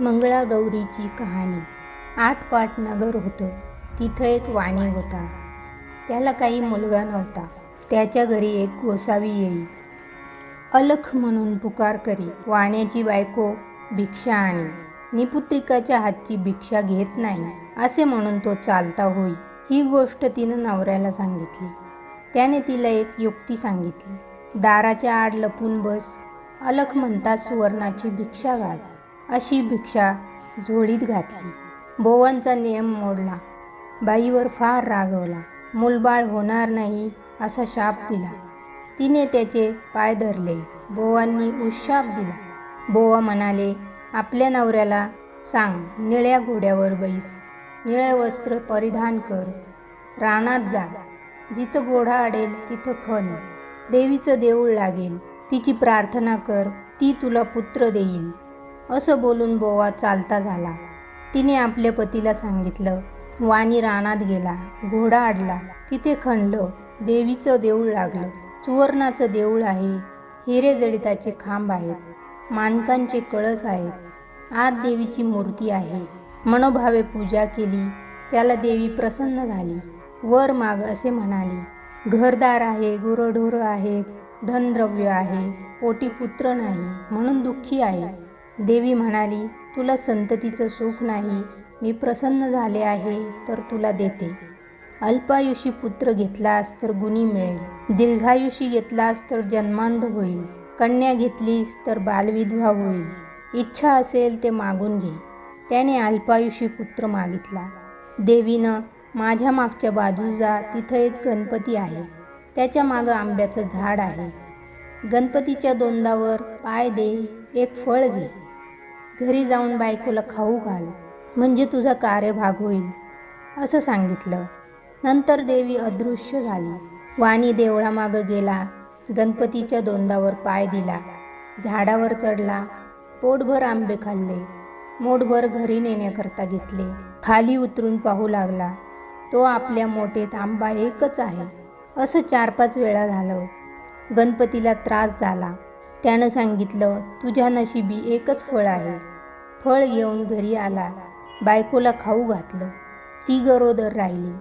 मंगळागौरीची कहाणी. आठपाट नगर होतं. तिथं एक वाणी होता. त्याला काही मुलगा नव्हता. त्याच्या घरी एक गोसावी येई. अलख म्हणून पुकार करी. वाण्याची बायको भिक्षा आणि. निपुत्रिकाच्या हातची भिक्षा घेत नाही असे म्हणून तो चालता होई. ही गोष्ट तिनं नवऱ्याला सांगितली. त्याने तिला एक युक्ती सांगितली. दाराच्या आड लपून बस. अलख म्हणतात सुवर्णाची भिक्षा घाल. अशी भिक्षा झोळीत घातली. बोवांचा नियम मोडला. बाईवर फार रागवला. मूलबाळ होणार नाही असा शाप दिला. तिने त्याचे पाय धरले. बोवांनी उशाप दिला. बोवा म्हणाले आपल्या नवऱ्याला सांग निळ्या घोड्यावर बैस. निळे वस्त्र परिधान कर. रानात जा. जिथं घोडा अडेल तिथं खण देवीचं देऊळ लागेल. तिची प्रार्थना कर. ती तुला पुत्र देईल. असं बोलून बोवा चालता झाला. तिने आपल्या पतीला सांगितलं वाणी रानात गेला घोडा अडला तिथे खणलं देवीचं देऊळ लागलं. सुवर्णाचं देऊळ आहे हिरे जडिताचे खांब आहेत मानकांचे कळस आहेत. आत देवीची मूर्ती आहे. मनोभावे पूजा केली त्याला देवी प्रसन्न झाली. वर माग असे म्हणाली घरदार आहे गुरढोरं आहेत धनद्रव्य आहे पोटी पुत्र नाही म्हणून दुःखी आहे. देवी म्हणाली तुला संततीचं सुख नाही. मी प्रसन्न झाले आहे तर तुला देते. अल्पायुषी पुत्र घेतलास तर गुणी मिळेल. दीर्घायुषी घेतलास तर जन्मांध होईल. कन्या घेतलीस तर बालविधवा होईल. इच्छा असेल ते मागून घे. त्याने अल्पायुषी पुत्र मागितला. देवीनं माझ्या मागच्या बाजूस जा तिथं एक गणपती आहे. त्याच्या मागं आंब्याचं झाड आहे. गणपतीच्या दोंदावर पाय दे एक फळ घे. घरी जाऊन बायकोला खाऊ घाल म्हणजे तुझा कार्यभाग होईल असं सांगितलं. नंतर देवी अदृश्य झाली. वाणी देवळामागं गेला. गणपतीच्या दोंदावर पाय दिला. झाडावर चढला. पोटभर आंबे खाल्ले. मोठभर घरी नेण्याकरता घेतले. खाली उतरून पाहू लागला. तो आपल्या मोठेत आंबा एकच आहे. असं चार पाच वेळा झालं. गणपतीला त्रास झाला. त्यानं सांगितलं तुझ्या नशिबी एकच फळ आहे. फळ घेऊन घरी आला. बायकोला खाऊ घातलं. ती गरोदर राहिली.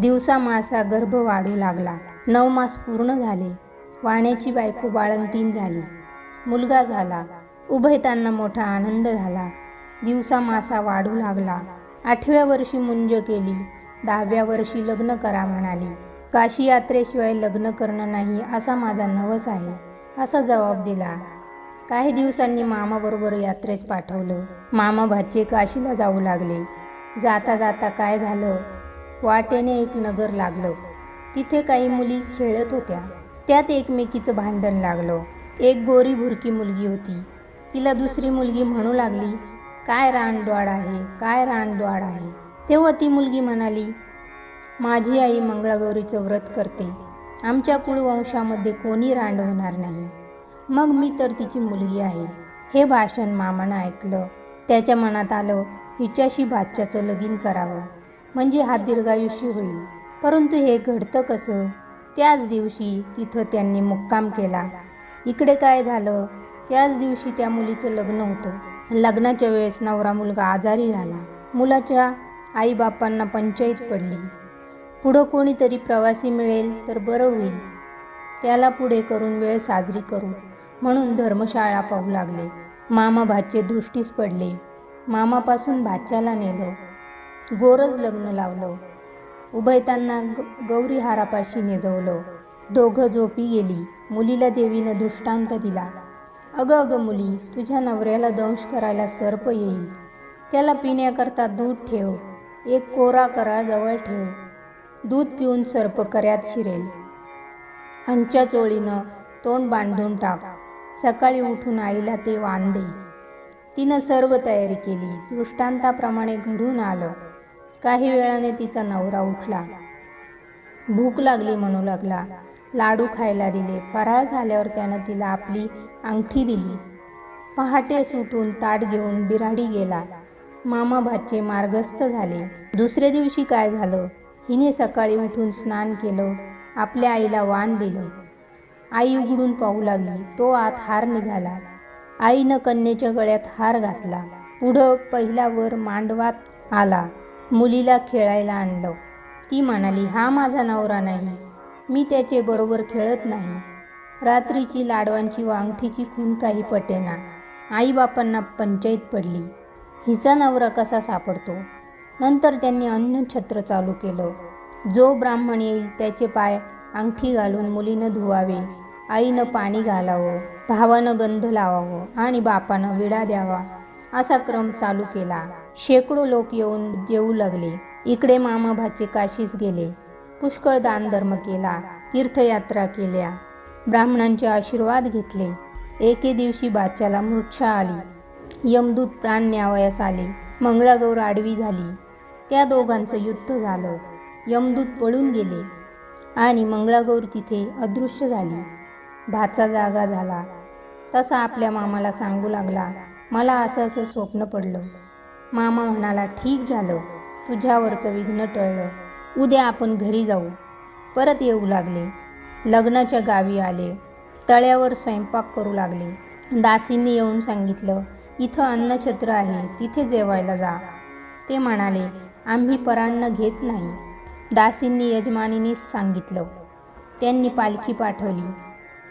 दिवसा मासा गर्भ वाढू लागला. नऊ मास पूर्ण झाले. वाण्याची बायको बाळंतीन झाली. मुलगा झाला. उभयतांना मोठा आनंद झाला. दिवसा मासा वाढू लागला. आठव्या वर्षी मुंज केली. दहाव्या वर्षी लग्न करा म्हणाली. काशी यात्रेशिवाय लग्न करणं नाही असा माझा नवस आहे. असा जबाब दिला काही दिवसांनी मामाबरोबर यात्रेस पाठवलं. मामा भाचे काशीला जाऊ लागले. जाता जाता काय झालं? वाटेने एक नगर लागलं. तिथे काही मुली खेळत होत्या. त्यात एकमेकीचं भांडण लागलं. एक गोरी भुरकी मुलगी होती. तिला दुसरी मुलगी म्हणू लागली काय रानद्वाड आहे? काय रानद्वाड आहे? तेव्हा ती मुलगी म्हणाली माझी आई मंगळागौरीचं व्रत करते. आमच्या कुळवंशामध्ये कोणी रांड होणार नाही. मग मी तर तिची मुलगी आहे. हे भाषण मामानं ऐकलं. त्याच्या मनात आलं हिच्याशी बादशाचं लगीन करावं. म्हणजे हा दीर्घायुष्य होईल. परंतु हे घडतं कसं? त्याच दिवशी तिथं त्यांनी मुक्काम केला. इकडे काय झालं? त्याच दिवशी त्या मुलीचं लग्न होतं. लग्नाच्या वेळेस नवरा मुलगा आजारी झाला. मुलाच्या आईबापांना पंचायत पडली. पुढं कोणीतरी प्रवासी मिळेल तर बरं होईल. त्याला पुढे करून वेळ साजरी करू. म्हणून धर्मशाळा पाहू लागले. मामा भाचे दृष्टीस पडले. मामापासून भाच्याला नेलं. गोरज लग्न लावलं. उभयतांना ग गौरी हारापाशी नेजवलं. दोघं झोपी गेली. मुलीला देवीनं दृष्टांत दिला. अगं अगं मुली तुझ्या नवऱ्याला दंश करायला सर्प येईल. त्याला पिण्याकरता दूध ठेव. एक कोरा करा जवळ ठेव. दूध पिऊन सर्प कर्यात शिरेल. अंच्या चोळीनं तोंड बांधून टाक. सकाळी उठून आईला ते वाण दे. तिनं सर्व तयारी केली. दृष्टांताप्रमाणे घडून आलं. काही वेळाने तिचा नवरा उठला. भूक लागली म्हणू लागला. लाडू खायला दिले. फराळ झाल्यावर त्यानं तिला आपली अंगठी दिली. पहाटे सुटून ताट घेऊन बिराडी गेला. मामा भाचे मार्गस्थ झाले. दुसऱ्या दिवशी काय झालं? हिने सकाळी उठून स्नान केलं आपल्या आईला वाण दिलं. आई उघडून पाहू लागली तो आत हार निघाला. आईनं कन्येच्या गळ्यात हार घातला. पुढं पहिला वर मांडवात आला मुलीला खेळायला आणलं. ती म्हणाली हा माझा नवरा नाही. मी त्याचे बरोबर खेळत नाही. रात्रीची लाडवांची व अंगठीची खून काही पटेना. आईबापांना पंचायत पडली. हिचा नवरा कसा सापडतो? नंतर त्यांनी अन्नछत्र चालू केलं. जो ब्राह्मण येईल त्याचे पाय अंगठी घालून मुलीनं धुवावे आईनं पाणी घालावं भावानं गंध लावावं आणि बापानं विडा द्यावा असा क्रम चालू केला. शेकडो लोक येऊन जेवू लागले. इकडे मामा भाचे काशीस गेले. पुष्कळ दानधर्म केला तीर्थयात्रा केल्या. ब्राह्मणांचे आशीर्वाद घेतले. एके दिवशी बाच्याला मूर्छा आली. यमदूत प्राण न्यावयास आले. मंगळागौर आडवी झाली. त्या दोघांचं युद्ध झालं. यमदूत पळून गेले आणि मंगळागौर तिथे अदृश्य झाली. भाचा जागा झाला. तसा आपल्या मामाला सांगू लागला मला असं असं स्वप्न पडलं. मामा म्हणाला ठीक झालं. तुझ्यावरचं विघ्न टळलं. उद्या आपण घरी जाऊ. परत येऊ लागले. लग्नाच्या गावी आले. तळ्यावर स्वयंपाक करू लागले. दासींनी येऊन सांगितलं इथं अन्नछत्र आहे. तिथे जेवायला जा. ते म्हणाले आम्ही परान्न घेत नाही. दासींनी यजमानीनीच सांगितलं. त्यांनी पालखी पाठवली.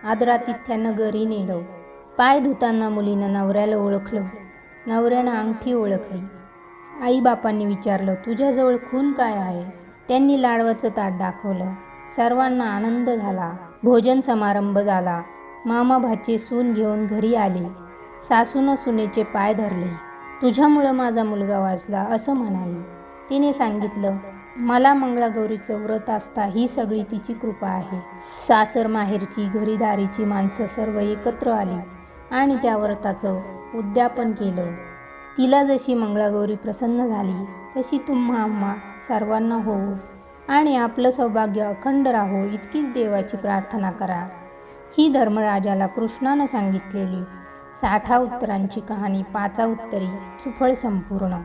आदरातिथ्यानं घरी नेलं. पाय धुताना मुलीनं नवऱ्याला ओळखलं. नवऱ्यानं अंगठी ओळखली. आईबापांनी विचारलं तुझ्याजवळ खून काय आहे? त्यांनी लाडवाचं ताट दाखवलं. सर्वांना आनंद झाला. भोजन समारंभ झाला. मामा भाचे सून घेऊन घरी आले. सासूनं सुनेचे पाय धरले. तुझ्यामुळं माझा मुलगा वाचला असं म्हणाली. तिने सांगितलं मला मंगळागौरीचं व्रत असता ही सगळी तिची कृपा आहे. सासर माहेरची घरीदारीची माणसं सर्व एकत्र आली आणि त्या व्रताचं उद्यापन केलं. तिला जशी मंगळागौरी प्रसन्न झाली तशी तुम्हा आम्हा सर्वांना होवो आणि आपलं सौभाग्य अखंड राहो इतकीच देवाची प्रार्थना करा. ही धर्मराजाला कृष्णानं सांगितलेली साठा उत्तरांची कहाणी पाचा उत्तरी सुफळ संपूर्ण.